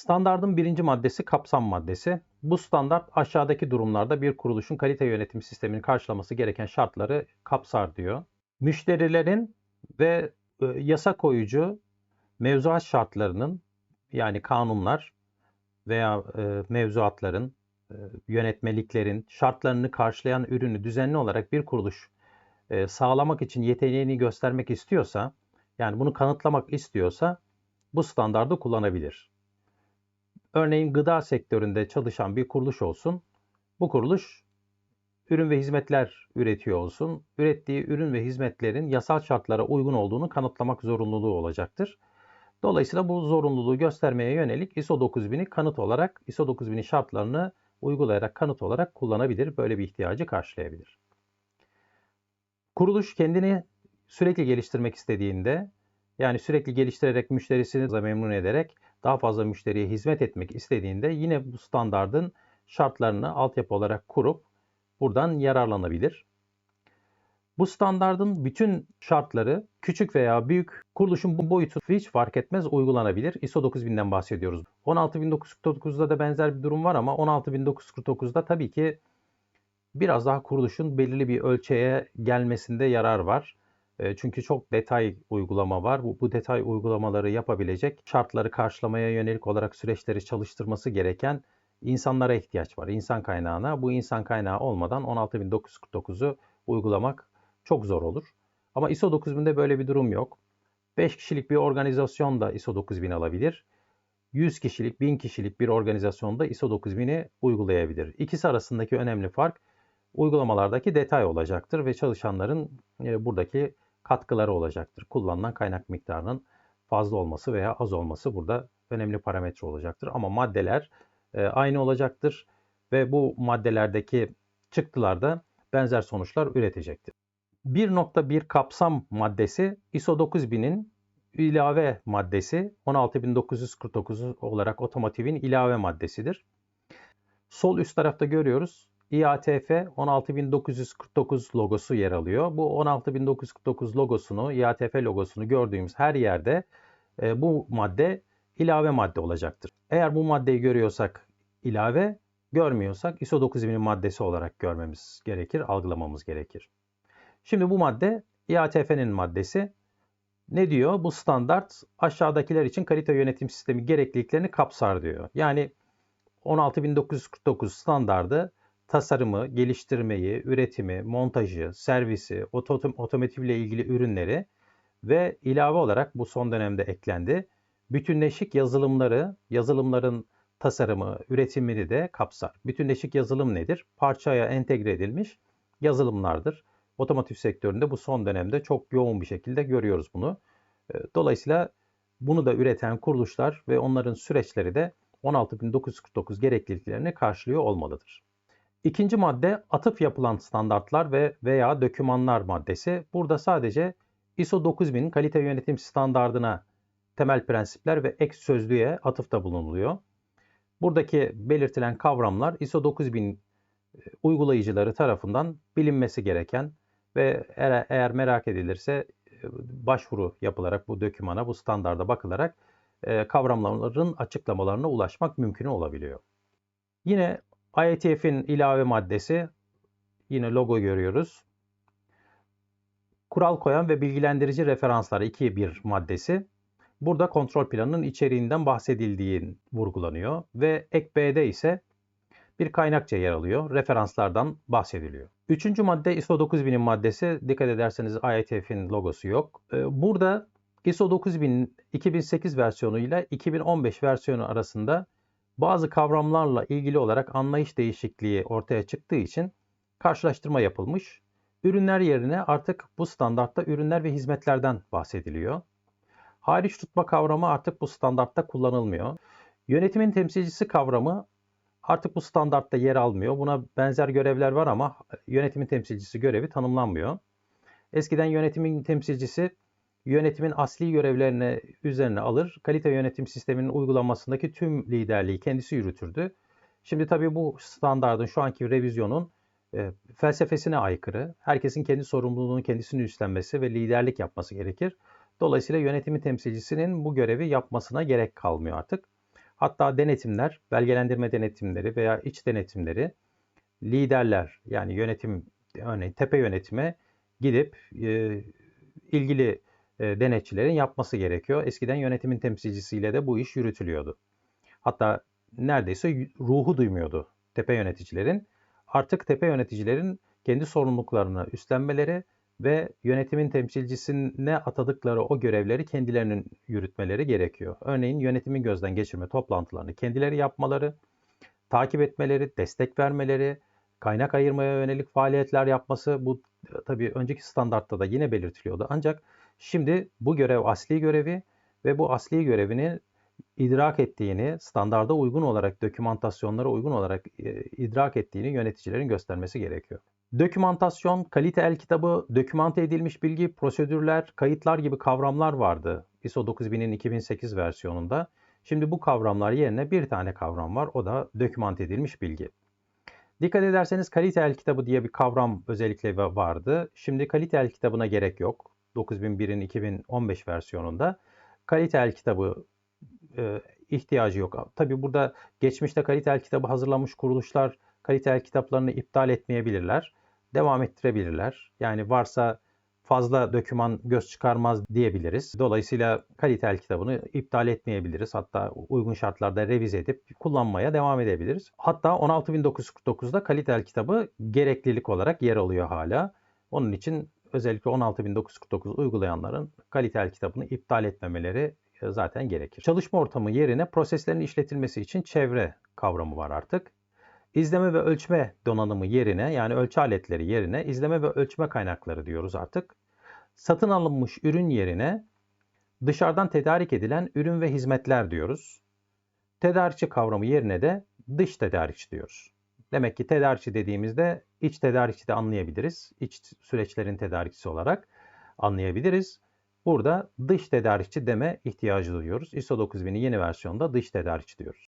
Standardın birinci maddesi kapsam maddesi. Bu standart aşağıdaki durumlarda bir kuruluşun kalite yönetim sistemini karşılaması gereken şartları kapsar diyor. Müşterilerin ve e, yasa koyucu mevzuat şartlarının yani kanunlar veya e, mevzuatların, e, yönetmeliklerin şartlarını karşılayan ürünü düzenli olarak bir kuruluş sağlamak için yeteneğini göstermek istiyorsa, yani bunu kanıtlamak istiyorsa bu standardı kullanabilir. Örneğin gıda sektöründe çalışan bir kuruluş olsun. Bu kuruluş ürün ve hizmetler üretiyor olsun. Ürettiği ürün ve hizmetlerin yasal şartlara uygun olduğunu kanıtlamak zorunluluğu olacaktır. Dolayısıyla bu zorunluluğu göstermeye yönelik ISO 9000'i kanıt olarak, ISO 9000'in şartlarını uygulayarak kanıt olarak kullanabilir. Böyle bir ihtiyacı karşılayabilir. Kuruluş kendini sürekli geliştirmek istediğinde, yani sürekli geliştirerek müşterisini memnun ederek daha fazla müşteriye hizmet etmek istediğinde yine bu standardın şartlarını altyapı olarak kurup buradan yararlanabilir. Bu standardın bütün şartları küçük veya büyük kuruluşun bu boyutu hiç fark etmez uygulanabilir. ISO 9000'den bahsediyoruz. 16949'da da benzer bir durum var ama 16949'da tabii ki biraz daha kuruluşun belirli bir ölçeğe gelmesinde yarar var. Çünkü çok detay uygulama var. Bu, bu detay uygulamaları yapabilecek, şartları karşılamaya yönelik olarak süreçleri çalıştırması gereken insanlara ihtiyaç var. İnsan kaynağına. Bu insan kaynağı olmadan 16949'u uygulamak çok zor olur. Ama ISO 9000'de böyle bir durum yok. 5 kişilik bir organizasyon da ISO 9000 alabilir. 100 kişilik, 1000 kişilik bir organizasyonda ISO 9000'i uygulayabilir. İkisi arasındaki önemli fark uygulamalardaki detay olacaktır ve çalışanların buradaki katkıları olacaktır. Kullanılan kaynak miktarının fazla olması veya az olması burada önemli parametre olacaktır. Ama maddeler e, aynı olacaktır ve bu maddelerdeki çıktılar da benzer sonuçlar üretecektir. 1.1 kapsam maddesi ISO 9000'in ilave maddesi 16949 olarak otomotivin ilave maddesidir. Sol üst tarafta görüyoruz IATF 16949 logosu yer alıyor. Bu 16949 logosunu, IATF logosunu gördüğümüz her yerde e, bu madde ilave madde olacaktır. Eğer bu maddeyi görüyorsak ilave, görmüyorsak ISO 9000'in maddesi olarak görmemiz gerekir, algılamamız gerekir. Şimdi bu madde IATF'nin maddesi. Ne diyor? Bu standart aşağıdakiler için kalite yönetim sistemi gerekliliklerini kapsar diyor. Yani 16949 standardı tasarımı, geliştirmeyi, üretimi, montajı, servisi, otomotivle ilgili ürünleri ve ilave olarak bu son dönemde eklendi. Bütünleşik yazılımları, yazılımların tasarımı, üretimini de kapsar. Bütünleşik yazılım nedir? Parçaya entegre edilmiş yazılımlardır. Otomotiv sektöründe bu son dönemde çok yoğun bir şekilde görüyoruz bunu. Ee, dolayısıyla bunu da üreten kuruluşlar ve onların süreçleri de 16949 gerekliliklerini karşılıyor olmalıdır. İkinci madde atıf yapılan standartlar ve veya dokümanlar maddesi. Burada sadece ISO 9000 kalite yönetim standardına temel prensipler ve ek sözlüğe atıfta bulunuluyor. Buradaki belirtilen kavramlar ISO 9000 e, uygulayıcıları tarafından bilinmesi gereken ve eğer, merak edilirse e, başvuru yapılarak bu dokümana, bu standarda bakılarak e, kavramların açıklamalarına ulaşmak mümkün olabiliyor. Yine IATF'in ilave maddesi yine logo görüyoruz. Kural koyan ve bilgilendirici referanslar 2.1 maddesi. Burada kontrol planının içeriğinden bahsedildiği vurgulanıyor ve ek B'de ise bir kaynakça yer alıyor. Referanslardan bahsediliyor. Üçüncü madde ISO 9000'in maddesi. Dikkat ederseniz IATF'in logosu yok. Ee, burada ISO 9000 2008 versiyonu ile 2015 versiyonu arasında bazı kavramlarla ilgili olarak anlayış değişikliği ortaya çıktığı için karşılaştırma yapılmış. Ürünler yerine artık bu standartta ürünler ve hizmetlerden bahsediliyor. Hariç tutma kavramı artık bu standartta kullanılmıyor. Yönetimin temsilcisi kavramı artık bu standartta yer almıyor. Buna benzer görevler var ama yönetimin temsilcisi görevi tanımlanmıyor. Eskiden yönetimin temsilcisi yönetimin asli görevlerini üzerine alır. Kalite yönetim sisteminin uygulanmasındaki tüm liderliği kendisi yürütürdü. Şimdi tabii bu standardın şu anki revizyonun e, felsefesine aykırı. Herkesin kendi sorumluluğunu kendisinin üstlenmesi ve liderlik yapması gerekir. Dolayısıyla yönetimin temsilcisinin bu görevi yapmasına gerek kalmıyor artık. Hatta denetimler, belgelendirme denetimleri veya iç denetimleri liderler yani yönetim örneğin tepe yönetime gidip e, ilgili denetçilerin yapması gerekiyor. Eskiden yönetimin temsilcisiyle de bu iş yürütülüyordu. Hatta neredeyse ruhu duymuyordu tepe yöneticilerin. Artık tepe yöneticilerin kendi sorumluluklarını üstlenmeleri ve yönetimin temsilcisine atadıkları o görevleri kendilerinin yürütmeleri gerekiyor. Örneğin yönetimin gözden geçirme toplantılarını kendileri yapmaları, takip etmeleri, destek vermeleri, kaynak ayırmaya yönelik faaliyetler yapması bu tabii önceki standartta da yine belirtiliyordu. Ancak şimdi bu görev asli görevi ve bu asli görevini idrak ettiğini, standarda uygun olarak, dokümantasyonlara uygun olarak e, idrak ettiğini yöneticilerin göstermesi gerekiyor. Dokümantasyon, kalite el kitabı, dokümante edilmiş bilgi, prosedürler, kayıtlar gibi kavramlar vardı ISO 9000'in 2008 versiyonunda. Şimdi bu kavramlar yerine bir tane kavram var. O da dokümante edilmiş bilgi. Dikkat ederseniz kalite el kitabı diye bir kavram özellikle vardı. Şimdi kalite el kitabına gerek yok. 9001'in 2015 versiyonunda kalite el kitabı e, ihtiyacı yok. Tabi burada geçmişte kalite el kitabı hazırlanmış kuruluşlar kalite el kitaplarını iptal etmeyebilirler. Devam ettirebilirler. Yani varsa fazla döküman göz çıkarmaz diyebiliriz. Dolayısıyla kalite el kitabını iptal etmeyebiliriz. Hatta uygun şartlarda revize edip kullanmaya devam edebiliriz. Hatta 16949'da kalite el kitabı gereklilik olarak yer alıyor hala. Onun için özellikle 16949 uygulayanların kalite el kitabını iptal etmemeleri e, zaten gerekir. Çalışma ortamı yerine proseslerin işletilmesi için çevre kavramı var artık. İzleme ve ölçme donanımı yerine yani ölçü aletleri yerine izleme ve ölçme kaynakları diyoruz artık. Satın alınmış ürün yerine dışarıdan tedarik edilen ürün ve hizmetler diyoruz. Tedarikçi kavramı yerine de dış tedarikçi diyoruz. Demek ki tedarikçi dediğimizde iç tedarikçi de anlayabiliriz. İç süreçlerin tedarikçisi olarak anlayabiliriz. Burada dış tedarikçi deme ihtiyacı duyuyoruz. ISO 9000'in yeni versiyonda dış tedarikçi diyoruz.